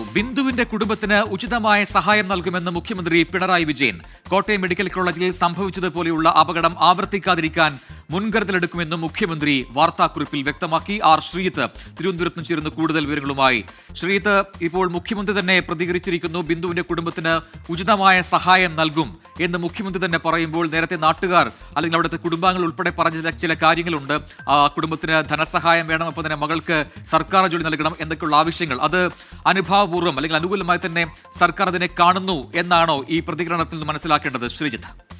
ബിന്ദുവിന്റെ കുടുംബത്തിന് ഉചിതമായ സഹായം നൽകുമെന്ന് മുഖ്യമന്ത്രി പിണറായി വിജയൻ കോട്ടയം മെഡിക്കൽ കോളേജിൽ സംഭവിച്ചതുപോലെയുള്ള അപകടം ആവർത്തിക്കാതിരിക്കാൻ മുൻകരുതലെടുക്കുമെന്നും മുഖ്യമന്ത്രി വാർത്താക്കുറിപ്പിൽ വ്യക്തമാക്കി. ആർ. ശ്രീത്ത് തിരുവനന്തപുരത്ത് ചേരുന്ന കൂടുതൽ വിവരങ്ങളുമായി. ശ്രീത്ത് ഇപ്പോൾ മുഖ്യമന്ത്രി തന്നെ പ്രതികരിച്ചിരിക്കുന്നു. ബിന്ദുവിന്റെ കുടുംബത്തിന് ഉചിതമായ സഹായം നൽകും. എന്ന് മുഖ്യമന്ത്രി തന്നെ പറയുമ്പോൾ നേരത്തെ നാട്ടുകാർ അല്ലെങ്കിൽ അവിടുത്തെ കുടുംബാംഗങ്ങൾ ഉൾപ്പെടെ പറഞ്ഞ ചില- കാര്യങ്ങളുണ്ട്. ആ കുടുംബത്തിന് ധനസഹായം വേണം ഒപ്പം തന്നെ മകൾക്ക് സർക്കാർ ജോലി നൽകണം എന്നൊക്കെയുള്ള ആവശ്യങ്ങൾ. അത് അനുഭാവപൂർവം അല്ലെങ്കിൽ അനുകൂലമായി തന്നെ സർക്കാർ അതിനെ കാണുന്നു എന്നാണോ ഈ പ്രതികരണത്തിൽ നിന്ന് മനസ്സിലാക്കേണ്ടത്? ശ്രീജിത്ത്.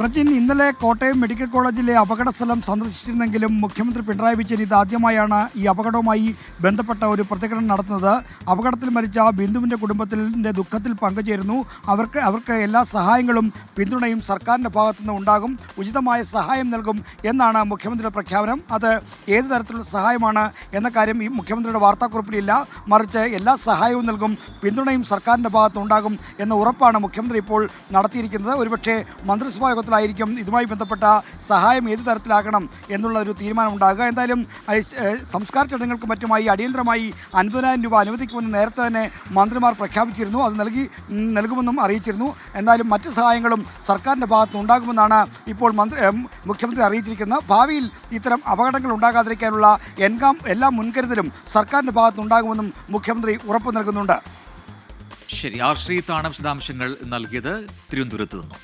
പ്രജിൻ ഇന്നലെ കോട്ടയം മെഡിക്കൽ കോളേജിലെ അപകട സ്ഥലം സന്ദർശിച്ചിരുന്നെങ്കിലും മുഖ്യമന്ത്രി പിണറായി വിജയൻ ഇതാദ്യമായാണ് ഈ അപകടവുമായി ബന്ധപ്പെട്ട ഒരു പ്രതികരണം നടത്തുന്നത്. അപകടത്തിൽ മരിച്ച ബിന്ദുവിന്റെ കുടുംബത്തിന്റെ ദുഃഖത്തിൽ പങ്കുചേരുന്നു. അവർക്ക് അവർക്ക് എല്ലാ സഹായങ്ങളും പിന്തുണയും സർക്കാരിന്റെ ഭാഗത്തുനിന്ന് ഉണ്ടാകും. ഉചിതമായ സഹായം നൽകും എന്നാണ് മുഖ്യമന്ത്രിയുടെ പ്രഖ്യാപനം. അത് ഏത് തരത്തിലുള്ള സഹായമാണ് എന്ന കാര്യം ഈ മുഖ്യമന്ത്രിയുടെ വാർത്താക്കുറിപ്പിലില്ല. മറിച്ച് എല്ലാ സഹായവും നൽകും പിന്തുണയും സർക്കാരിന്റെ ഭാഗത്തുണ്ടാകും എന്ന ഉറപ്പാണ് മുഖ്യമന്ത്രി ഇപ്പോൾ നടത്തിയിരിക്കുന്നത്. ഒരുപക്ഷേ മന്ത്രിസഭാ യോഗത്തിലായിരിക്കും ഇതുമായി ബന്ധപ്പെട്ട സഹായം ഏത് തരത്തിലാകണം എന്നുള്ള ഒരു തീരുമാനം ഉണ്ടാകുക എന്തായാലും സംസ്കാര ചടങ്ങുകൾക്ക് മറ്റുമായി അടിയന്തരമായി അൻപതിനായിരം രൂപ അനുവദിക്കുമെന്ന് നേരത്തെ തന്നെ മന്ത്രിമാർ പ്രഖ്യാപിച്ചിരുന്നു. അത് നൽകി നൽകുമെന്നും അറിയിച്ചിരുന്നു. എന്നാലും മറ്റ് സഹായങ്ങളും സർക്കാരിന്റെ ഭാഗത്ത് ഉണ്ടാകുമെന്നാണ് ഇപ്പോൾ മന്ത്രി മുഖ്യമന്ത്രി അറിയിച്ചിരിക്കുന്നത്. ഭാവിയിൽ ഇത്തരം അപകടങ്ങൾ ഉണ്ടാകാതിരിക്കാനുള്ള എൻകാം എല്ലാ മുൻകരുതലും സർക്കാരിന്റെ ഭാഗത്ത് ഉണ്ടാകുമെന്നും മുഖ്യമന്ത്രി ഉറപ്പു നൽകുന്നുണ്ട്. ശരി ആർ ശ്രീജിത്താണ് വിശദാംശങ്ങൾ നൽകിയത് തിരുവനന്തപുരത്ത് നിന്നും.